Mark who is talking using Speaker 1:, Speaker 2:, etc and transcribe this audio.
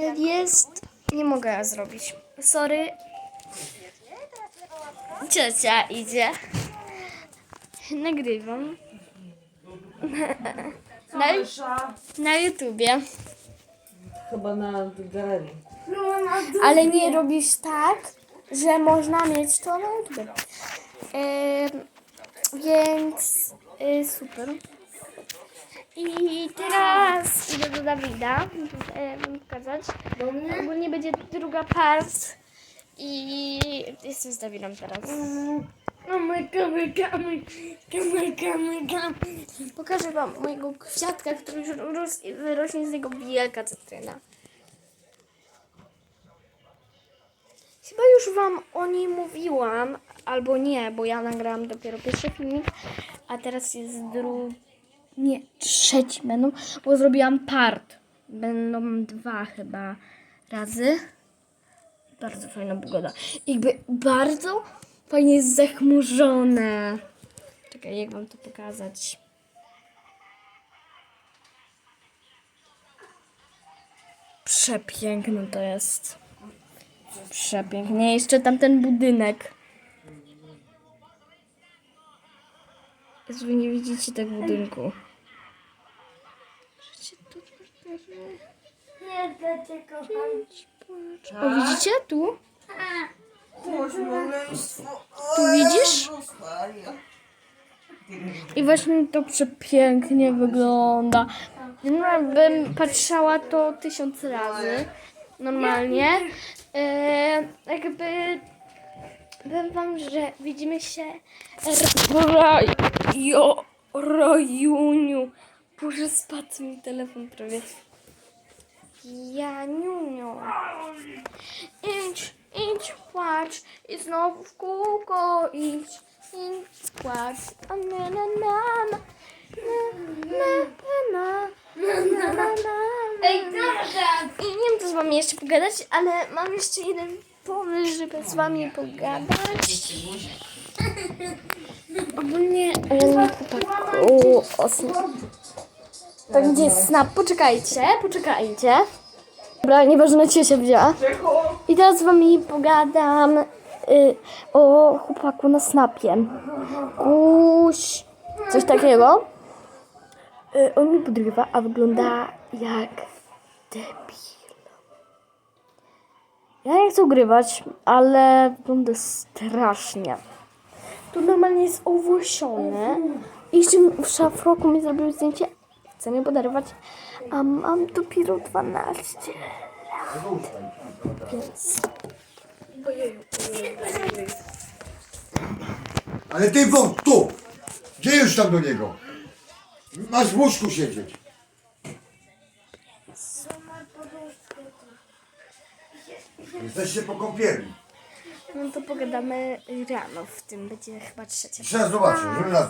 Speaker 1: jest... Nie mogę zrobić. Sorry. Ciocia idzie. Nagrywam. Na, na YouTubie.
Speaker 2: Chyba na galerii.
Speaker 1: Ale nie robisz tak, że można mieć to na YouTube. Ym, więc y, super. I teraz idę do Dawida, y, pokazać. Ogólnie będzie druga part i jestem z Dawidem teraz. Kamyka, myka, kamyka, myka. Pokażę wam mojego kwiatka, który już urósł i wyrośnie z niego wielka cytryna. Chyba już wam o niej mówiłam, albo nie, bo ja nagrałam dopiero pierwszy filmik, a teraz jest drugi, nie, trzeci będą, bo zrobiłam part. Będą dwa chyba razy. Bardzo fajna pogoda. Jakby bardzo fajnie jest zachmurzone. Czekaj, jak wam to pokazać. Przepiękne to jest. Przepięknie. Jeszcze tamten budynek. Wy nie widzicie tego budynku.
Speaker 3: Nie.
Speaker 1: O, widzicie? Tu? Tu widzisz? I właśnie to przepięknie wygląda. No, bym patrzała to tysiąc razy. Normalnie. E, jakby powiem wam, że widzimy się rajo, rojuniu. Boże, spadł mi telefon prawie. Janiuniu. Idź, idź, płacz i znowu w kółko idź, idź, płacz. A na na na na na na na na na na na
Speaker 3: Ej.
Speaker 1: I nie wiem, co z wami jeszcze pogadać, ale mam jeszcze jeden pomysł, żeby z wami pogadać. Ogólnie um, chłopaku, osób. Tak, gdzie jest snap? Poczekajcie, poczekajcie. Dobra, nieważne, cię się wzięła. I teraz z wami pogadam y, o chłopaku na snapie. Kuś, coś takiego. Y, on mi podrywa, a wygląda jak debil. Ja nie chcę ugrywać, ale wygląda strasznie. Tu normalnie jest owłosione. I jeszcze w szafroku mi zrobił zdjęcie. Chce mnie podarować, a mam dopiero 12 lat. Więc...
Speaker 4: Ale ty wąt tu! Gdzie już tam do niego? Masz w łóżku siedzieć. Jesteście po kąpieli.
Speaker 1: No to pogadamy rano w tym, będzie chyba trzecia.
Speaker 4: Raz zobaczę, żeby nas